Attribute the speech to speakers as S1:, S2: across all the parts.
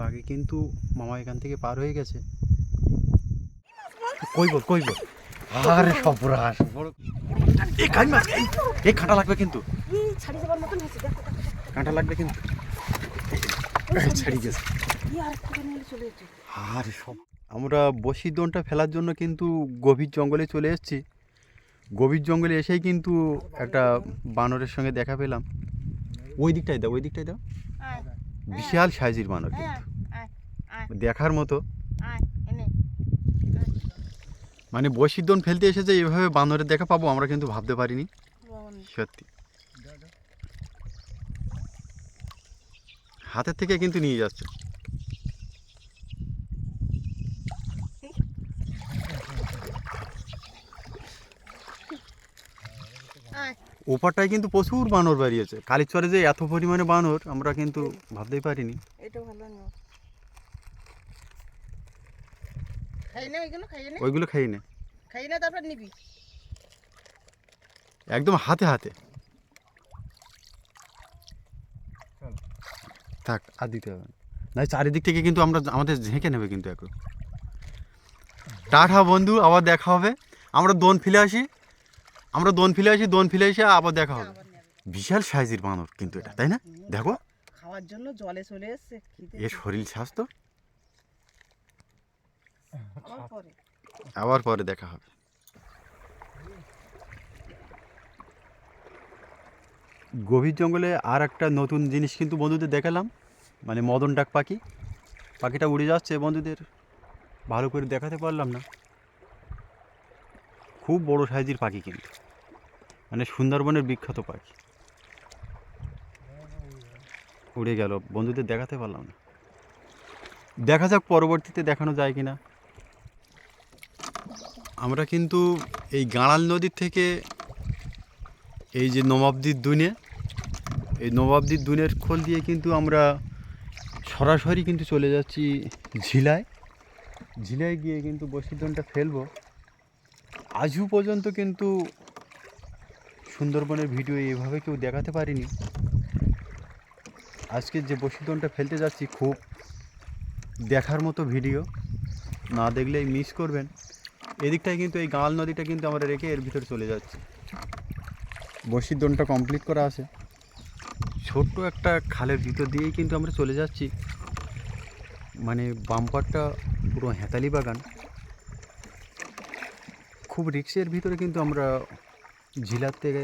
S1: আগে কিন্তু মামা এখান থেকে পার হয়ে গেছে। কইব কইব আরে বড় এই কাই মাছ এই কাঁটা লাগবে কিন্তু।
S2: ছাড়ি দেখো।
S1: কাঁটা লাগবে কিন্তু। ছেড়ে গেছে।
S2: আর
S1: সব। আমরা বসির দোনটা ফেলার জন্য কিন্তু গভীর জঙ্গলে চলে এসেছি। গভীর জঙ্গলে এসেই কিন্তু একটা বানরের সঙ্গে দেখা পেলাম। ওই দিকটাই দাও, ওই দিকটাই দাও।
S2: আয়
S1: বিশাল সাইজের বানর কিন্তু।
S2: আয় আয়।
S1: দেখার মতো। মানে বসির দোন ফেলতে এসেছে এভাবে বানরের দেখা পাবো আমরা কিন্তু ভাবতে পারিনি। সত্যি। হাতের থেকে কিন্তু নিয়ে যাচ্ছে। ওপারটায় কিন্তু প্রচুর বানর বেরিয়েছে। কালীচরে যে এত পরিমাণে বানর আমরা কিন্তু ভাবতেই পারিনি।
S2: এটা ভালো না। খাই না ওইগুলো
S1: খাই না।
S2: তারপর নিবি।
S1: একদম হাতে হাতে। থাক আর দিতে হবে না। না চারিদিক থেকে কিন্তু আমরা আমাদের ঝেঁকে নেবে কিন্তু একটু টাটা বন্ধু আবার দেখা হবে। আমরা দোন ফেলে আসি। আমরা দোন ফেলে আসি দোন ফেলে এসে আবার দেখা হবে। বিশাল সাইজের বানর কিন্তু এটা তাই না? দেখো।
S2: খাওয়ার জন্য জলে চলে এসছে
S1: এর শরীর স্বাস্থ্য?
S2: পরে।
S1: আবার পরে দেখা হবে। গভীর জঙ্গলে আর একটা নতুন জিনিস কিন্তু বন্ধুদের দেখালাম মানে মদন ডাক পাখি। পাখিটা উড়ে যাচ্ছে বন্ধুদের ভালো করে দেখাতে পারলাম না। খুব বড় সাইজের পাখি কিন্তু। মানে সুন্দরবনের বিখ্যাত পাখি। উড়ে গেল। বন্ধুদের দেখাতে পারলাম না। দেখা যাক পরবর্তীতে দেখানো যায় কি না আমরা কিন্তু এই গাঁড়াল নদীর থেকে এই যে নবাবদির দুনে, এই নবাবদির দুনের খোল দিয়ে কিন্তু আমরা সরাসরি কিন্তু চলে যাচ্ছি ঝিলায়। ঝিলায় গিয়ে কিন্তু বসিদনটা ফেলব। আজও পর্যন্ত কিন্তু সুন্দরবনের ভিডিও এইভাবে কেউ দেখাতে পারিনি। আজকে যে বসিদনটা ফেলতে যাচ্ছি, খুব দেখার মতো ভিডিও। না দেখলেই মিস করবেন। এদিকটায় কিন্তু এই গাঁল নদীটা কিন্তু আমরা রেখে এর ভিতরে চলে যাচ্ছি। বসির দোনটা কমপ্লিট করা আছে। ছোট্ট একটা খালের ভিতর দিয়েই কিন্তু আমরা চলে যাচ্ছি। মানে বাম্পারটা পুরো হেতালি বাগান। খুব রিক্সের ভিতরে কিন্তু আমরা ঝিলার থেকে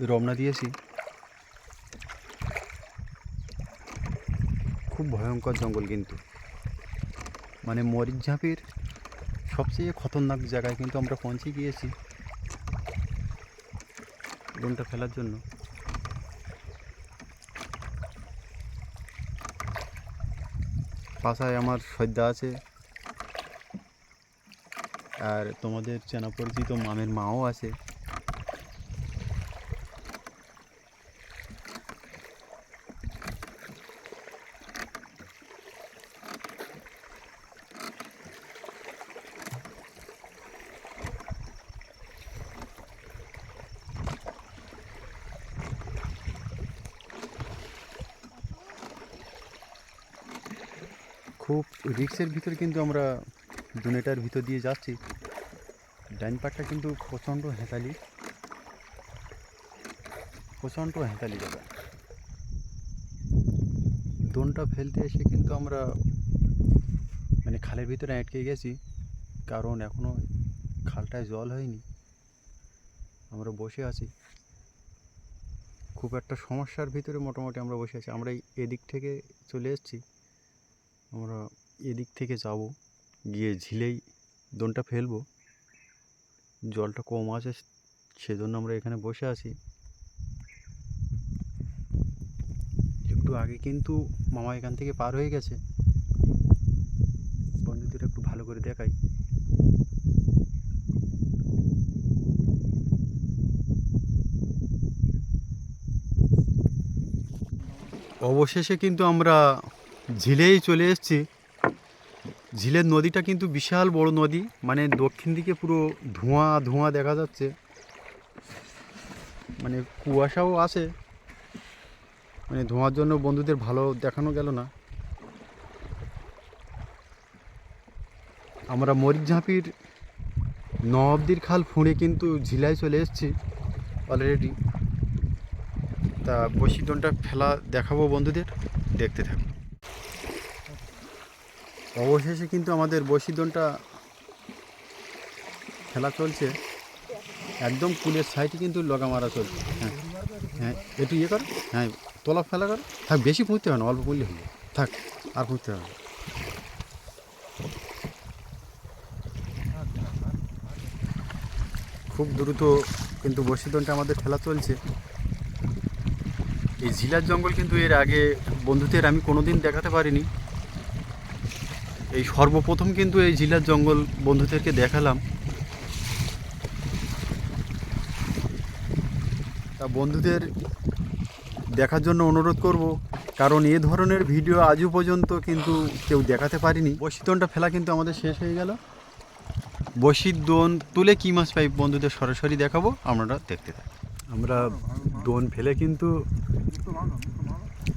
S1: রমনা দিয়েছি। খুব ভয়ঙ্কর জঙ্গল কিন্তু। মানে মরিচ ঝাঁপির সবচেয়ে খতরনাক জায়গায় কিন্তু আমরা পৌঁছে গিয়েছি ডোনটা ফেলার জন্য। পাশায় আমার সদ্যা আছে। আর তোমাদের চেনা পরিচিত মামের মাও আছে। খুব রিক্সের ভিতরে কিন্তু আমরা দুনেটার ভিতর দিয়ে যাচ্ছি। ডাইন পাটটা কিন্তু প্রচণ্ড হেঁতালি। প্রচণ্ড হেঁতালি জায়গা দোনটা ফেলতে এসে কিন্তু আমরা মানে খালের ভিতরে আটকে গেছি। কারণ এখনও খালটায় জল হয়নি। আমরা বসে আছি। খুব একটা সমস্যার ভিতরে মোটামুটি আমরা বসে আছি। আমরা এদিক থেকে চলে এসেছি। আমরা এদিক থেকে যাব, গিয়ে ঝিলেই দোনটা ফেলব। জলটা কম আছে, সেজন্য আমরা এখানে বসে আছি। একটু আগে কিন্তু মামা এখান থেকে পার হয়ে গেছে। বন্ধুদের একটু ভালো করে দেখাই। অবশেষে কিন্তু আমরা ঝিলেই চলে এসেছি। ঝিলের নদীটা কিন্তু বিশাল বড় নদী মানে দক্ষিণ দিকে পুরো ধোঁয়া ধোঁয়া দেখা যাচ্ছে। মানে কুয়াশাও আছে। মানে ধোঁয়ার জন্য বন্ধুদের ভালো দেখানো গেল না। আমরা মরিচঝাঁপির নবদির খাল ফুঁড়ে কিন্তু ঝিলায় চলে এসেছি অলরেডি তা বসিদনটা ফেলা দেখাবো বন্ধুদের। দেখতে থাকো অবশেষে কিন্তু আমাদের বসিদনটা খেলা চলছে। একদম কুলের সাইডে কিন্তু লগা মারা চলছে। হ্যাঁ হ্যাঁ একটু ইয়ে কর। হ্যাঁ তোলা ফেলা কর। থাক, বেশি পুঁততে হবে না, অল্প পুঁতলে হবে। থাক, আর পুঁততে হবে। খুব দ্রুত কিন্তু বসিদনটা আমাদের খেলা চলছে। এই ঝিলার জঙ্গল কিন্তু এর আগে বন্ধুদের আমি কোনোদিন দেখাতে পারিনি। এই সর্বপ্রথম কিন্তু এই ঝিলার জঙ্গল বন্ধুদেরকে দেখালাম। তা বন্ধুদের দেখার জন্য অনুরোধ করব, কারণ এ ধরনের ভিডিও আজও পর্যন্ত কিন্তু কেউ দেখাতে পারিনি। বসিদনটা ফেলা কিন্তু আমাদের শেষ হয়ে গেল। বসির দোন তুলে কী মাছ পাই বন্ধুদের সরাসরি দেখাবো, আমরা দেখতে থাকি। আমরা দোন ফেলে কিন্তু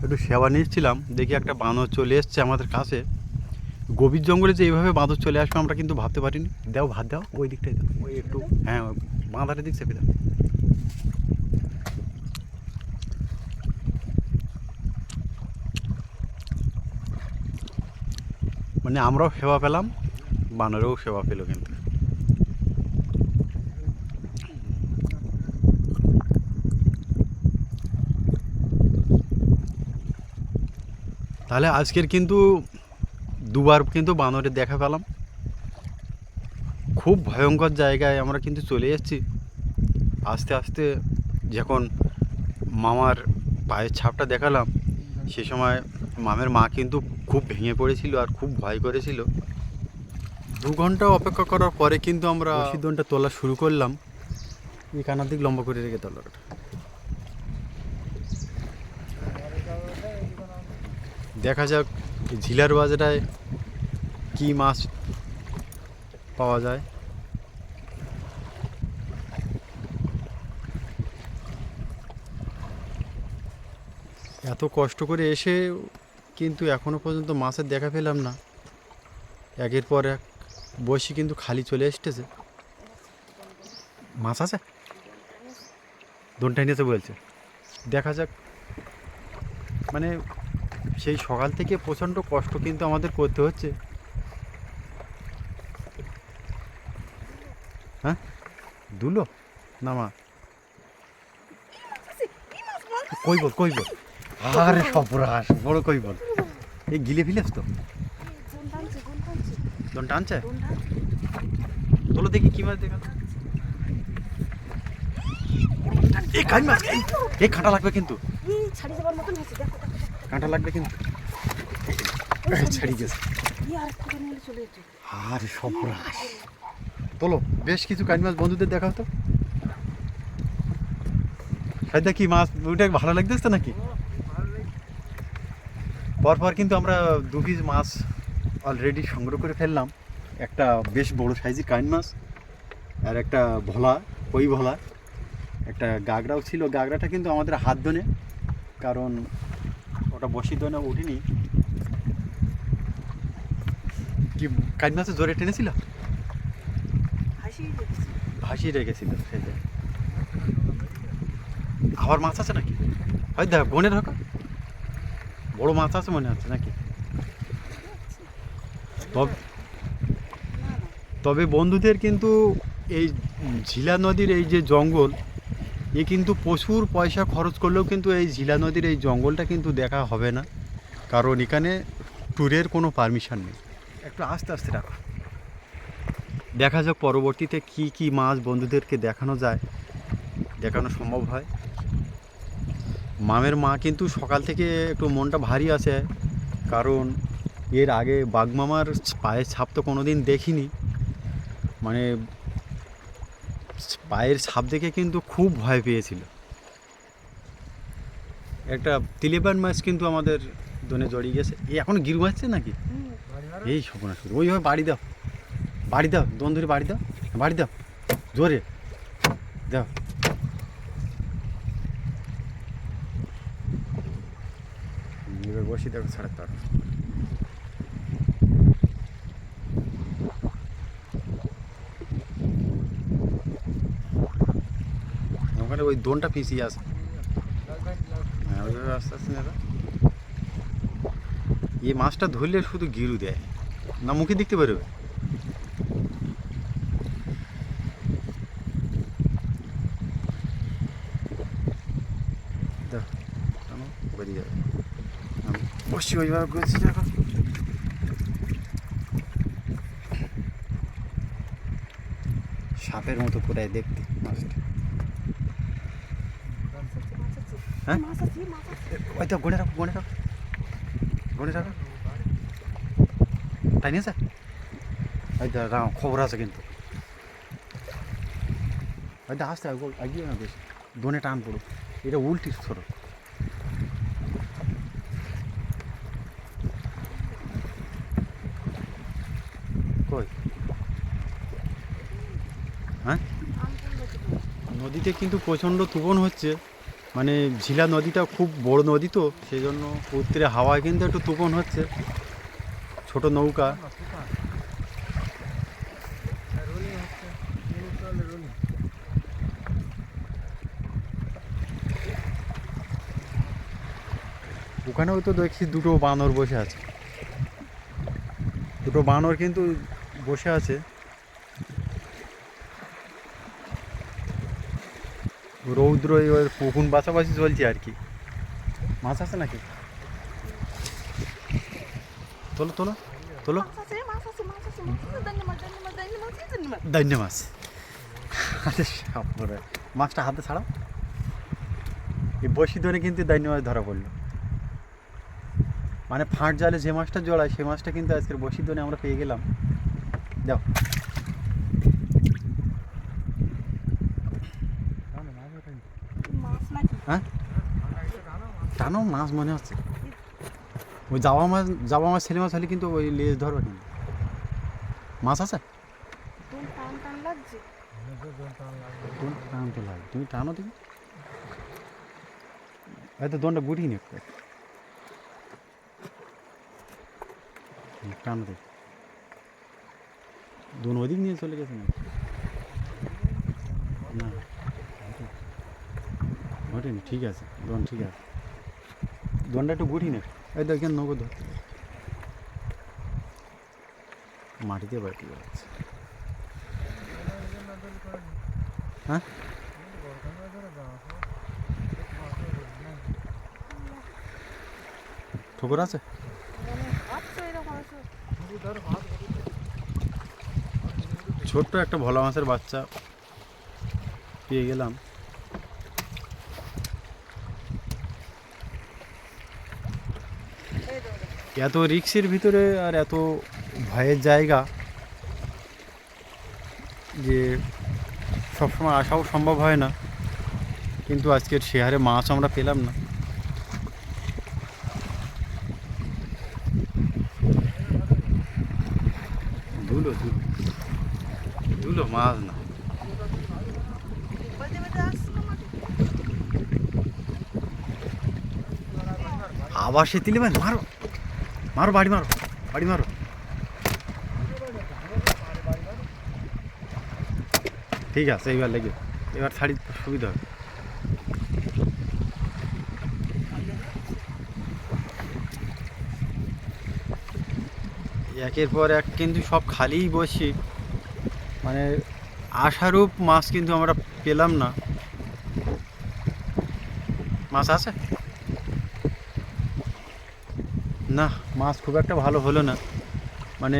S1: একটু সেবা নিচ্ছিলাম, দেখি একটা বাঁদর চলে এসছে আমাদের কাছে। গভীর জঙ্গলে যে এইভাবে বাঁদর চলে আসবে আমরা কিন্তু ভাবতে পারিনি। দাও ভাত দাও ওই দিকটাই দাও। ওই একটু হ্যাঁ বাঁধারের দিক চেপে দাও। মানে আমরাও সেবা পেলাম বানরেও সেবা পেল কিন্তু। তাহলে আজকের কিন্তু দুবার কিন্তু বানরের দেখা পেলাম। খুব ভয়ঙ্কর জায়গায় আমরা কিন্তু চলে যাচ্ছি। আস্তে আস্তে যখন মামার পায়ের ছাপটা দেখালাম সে সময় মামের মা কিন্তু খুব ভেঙে পড়েছিল আর খুব ভয় করেছিল। দু ঘণ্টা অপেক্ষা করার পরে কিন্তু আমরা সিদ্ধনটা তোলা শুরু করলাম। এই কানার দিক লম্বা করে রেখে তোলাটা দেখা যাক ঝিলার বাজারায় কি মাছ পাওয়া যায়? এত কষ্ট করে এসে কিন্তু এখনও পর্যন্ত মাছের দেখা পেলাম না। একের পর এক বসি কিন্তু খালি চলে এসতেছে মাছ আছে? দোনটা নিয়েছে বলছে। দেখা যাক। মানে সেই সকাল থেকে প্রচণ্ড কষ্ট কিন্তু আমাদের করতে হচ্ছে। হ্যাঁ? দুলো? না মা। কই বল কই বল? আরে সপরাস বড় কই বল? এই গিলে ফিলেস তো। দন টানছে? তোলো দেখি কি মাছ দেখা এই কাই এই লাগবে কিন্তু।
S3: ছাড়ি যাবার মতন হয়েছে দেখো,
S1: কাঁটা লাগবে কিন্তু। এই, ছাড়ি গেছে।
S3: আর
S1: সপরাস তোলো বেশ কিছু কাজ মাছ বন্ধুদের দেখাও তো। সাইদা কি মাছ ওইটা ভালো লাগতেছে নাকি? পরপর কিন্তু আমরা দু পিস মাছ অলরেডি সংগ্রহ করে ফেললাম। একটা বেশ বড় সাইজের কাইন মাছ আর একটা ভোলা কই ভোলা। একটা গাগরাও ছিল। গাগরাটা কিন্তু আমাদের হাত দনে কারণ ওটা বসি দনে উঠিনি। কি কাইন মাছে জোরে টেনেছিল? ভাসিয়ে রেখেছিল সেই। আবার মাছ আছে নাকি? হয় দেখ বনের ঢোকা বড় মাছ আছে মনে হচ্ছে নাকি? তবে
S3: না না
S1: তবে বন্ধুদের কিন্তু এই ঝিলা নদীর এই যে জঙ্গল এ কিন্তু প্রচুর পয়সা খরচ করলেও কিন্তু এই ঝিলা নদীর এই জঙ্গলটা কিন্তু দেখা হবে না। কারণ এখানে ট্যুরের কোনো পারমিশন নেই। একটু আস্তে আস্তে রাখো। দেখা যাক পরবর্তীতে কি কি মাছ বন্ধুদেরকে দেখানো যায় দেখানো সম্ভব হয়। মামের মা কিন্তু সকাল থেকে একটু মনটা ভারী আছে কারণ এর আগে বাঘমামার পায়ের ছাপ তো কোনো দিন দেখিনি। মানে পায়ের ছাপ দেখে কিন্তু খুব ভয় পেয়েছিল। একটা তিলেবান মাছ কিন্তু আমাদের দনে জড়িয়ে গেছে। এই এখন গিরু মারছে নাকি? এই সপনা শুরু ওইভাবে বাড়ি দাও। বাড়ি দাও। দোন ধরে বাড়ি দাও। বাড়ি দাও। জোরে। দাও। বসি দেখো ছাড়াতে পারো ওই দোনটা পিছিয়ে আসে হ্যাঁ আস্তে আস্তে এই মাছটা ধরলে শুধু গিরু দেয়। না, মুখে দেখতে পারবে? বেরিয়ে যাবে। বসছি করছি সাপের মতো পুরাই দেখতে মাছটা
S3: মাছ আছে
S1: হ্যাঁ? ওই তো গনে রাখো গনে রাখো। গনে রাখো। তাই নিয়েছে? ওই তো খবর আছে কিন্তু। ওই তো আসতে আগো- আগিয়ে না বেশ। দোনে টান পড়ো। এটা উল্টি ছোট। কই? হ্যাঁ। নদীতে কিন্তু প্রচণ্ড তুফান হচ্ছে। মানে ঝিলা নদীটা খুব বড় নদী তো সেই জন্য উত্তরে হাওয়ায় কিন্তু একটু তুফান হচ্ছে। ছোট নৌকা। ওখানেও তো দেখছি দুটো বানর বসে আছে। দুটো বানর কিন্তু বসে আছে। রৌদ্র ওই পুকুন বাছাবাছি চলছে আর কি। মাছ আছে নাকি? তোলো তোলো তোলো।
S3: আছে মাছ আছে মাছ আছে মাছ আছে দান্নে মাছ দান্নে মাছ দান্নে মাছ দান্নে মাছ।
S1: দৈন্য মাছ। আরে সাপ মাছটা হাতে ছাড়াও। এই বসি ধরে কিন্তু দৈন্য মাছ ধরা পড়ল। মানে ফাঁট জালে যে মাছটা জড়ায় সে মাছটা কিন্তু আজকের বসি ধরে আমরা পেয়ে গেলাম। যাও
S3: মাছ নাকি
S1: হ্যাঁ? টানো মাছ মনে হচ্ছে। ওই জাবা মাছ জাবা মাছ ছেলে মাছ হলে কিন্তু ওই লেজ ধরবে কিন্তু। মাছ আছে?
S3: তুমি টান
S1: তো লাগে। তুমি টানো দেখি। হয়তো দোনটা বুড়ি নি একটু টানো দেখি। দোন ওদিক নিয়ে চলে গেছে না। না? ওঠেনি ঠিক আছে দোন ঠিক আছে। দোনটা একটু বুড়ি নে। এই দেখেন নগদ ধরতে মাটিতে বাটি যাচ্ছে হ্যাঁ? ঠোকর আছে
S3: মানে আচ্ছা এরকম আছে?
S1: ছোট্ট একটা ভোলা মাছের বাচ্চা পেয়ে গেলাম
S2: এই তো ওটা।
S1: এত রিক্সের ভিতরে আর এত ভয়ের জায়গা যে সবসময় আসাও সম্ভব হয় না। কিন্তু আজকের হারে মাছ আমরা পেলাম না। ধুলো ধুলো। ধুলো মাছ না। আবার সে তিলে মারো। মারো, বাড়ি মারো বাড়ি মারো। ঠিক আছে, এইবার লেগে এবার ছাড়ি সুবিধা হবে। একের পর এক কিন্তু সব খালিই বসি। মানে আশারূপ মাছ কিন্তু আমরা পেলাম না। মাছ আছে? না, মাছ খুব একটা ভালো হলো না। মানে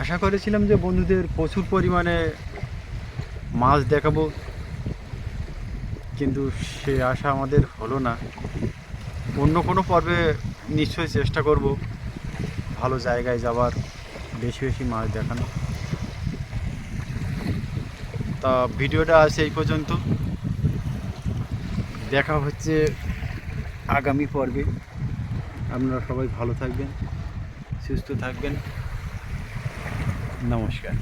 S1: আশা করেছিলাম যে বন্ধুদের প্রচুর পরিমাণে মাছ দেখাবো, কিন্তু সে আশা আমাদের হলো না। অন্য কোনো পর্বে নিশ্চয়ই চেষ্টা করব ভালো জায়গায় যাবার বেশি বেশি মাছ দেখানো তা ভিডিওটা আছে এই পর্যন্ত। দেখা হচ্ছে আগামী পর্বে। আপনারা সবাই ভালো থাকবেন সুস্থ থাকবেন। নমস্কার।